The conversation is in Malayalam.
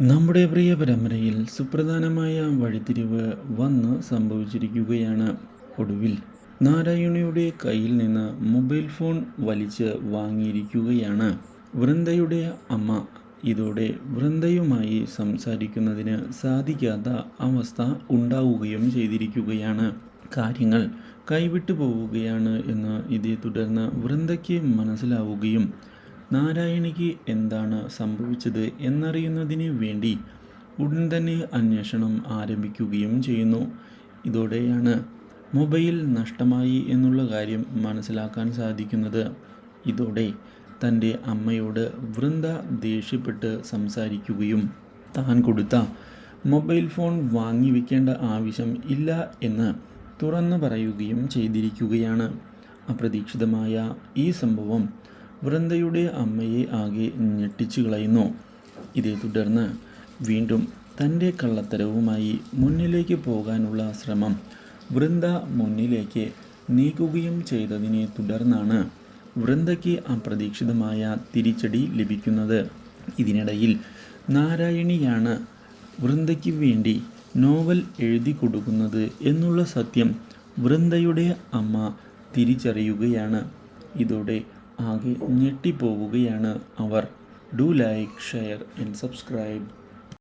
നമ്മുടെ പ്രിയ പരമ്പരയിൽ സുപ്രധാനമായ വഴിതിരിവ് വന്ന് സംഭവിച്ചിരിക്കുകയാണ്. ഒടുവിൽ നാരായണിയുടെ കയ്യിൽ നിന്ന് മൊബൈൽ ഫോൺ വലിച്ച് വാങ്ങിയിരിക്കുകയാണ്. വൃന്ദയുടെ അമ്മ ഇതോടെ വൃന്ദയുമായി സംസാരിക്കുന്നതിന് സാധിക്കാത്ത അവസ്ഥ ഉണ്ടാവുകയും ചെയ്തിരിക്കുകയാണ്. കാര്യങ്ങൾ കൈവിട്ടു പോവുകയാണ് എന്ന് ഇതേ തുടർന്ന് വൃന്ദയ്ക്ക് മനസ്സിലാവുകയും നാരായണിക്ക് എന്താണ് സംഭവിച്ചത് എന്നറിയുന്നതിന് വേണ്ടി ഉടൻ തന്നെ അന്വേഷണം ആരംഭിക്കുകയും ചെയ്യുന്നു. ഇതോടെയാണ് മൊബൈൽ നഷ്ടമായി എന്നുള്ള കാര്യം മനസ്സിലാക്കാൻ സാധിക്കുന്നത്. ഇതോടെ തന്റെ അമ്മയോട് വൃന്ദ ദേഷ്യപ്പെട്ട് സംസാരിക്കുകയും താൻ കൊടുത്ത മൊബൈൽ ഫോൺ വാങ്ങി വെക്കേണ്ട ആവശ്യം ഇല്ല എന്ന് തുറന്നു പറയുകയും ചെയ്തിരിക്കുകയാണ്. അപ്രതീക്ഷിതമായ ഈ സംഭവം വൃന്ദയുടെ അമ്മയെ ആകെ ഞെട്ടിച്ചു കളയുന്നു. ഇതേ തുടർന്ന് വീണ്ടും തന്റെ കള്ളത്തരവുമായി മുന്നിലേക്ക് പോകാനുള്ള ശ്രമം വൃന്ദ മുന്നിലേക്ക് നീക്കുകയും ചെയ്തതിനെ തുടർന്നാണ് വൃന്ദയ്ക്ക് അപ്രതീക്ഷിതമായ തിരിച്ചടി ലഭിക്കുന്നത്. ഇതിനിടയിൽ നാരായണിയാണ് വൃന്ദയ്ക്ക് വേണ്ടി നോവൽ എഴുതി കൊടുക്കുന്നത് എന്നുള്ള സത്യം വൃന്ദയുടെ അമ്മ തിരിച്ചറിയുകയാണ്. ഇതോടെ ആകെ ഞെട്ടിപ്പോവുകയാണ് അവർ. Do like share and subscribe.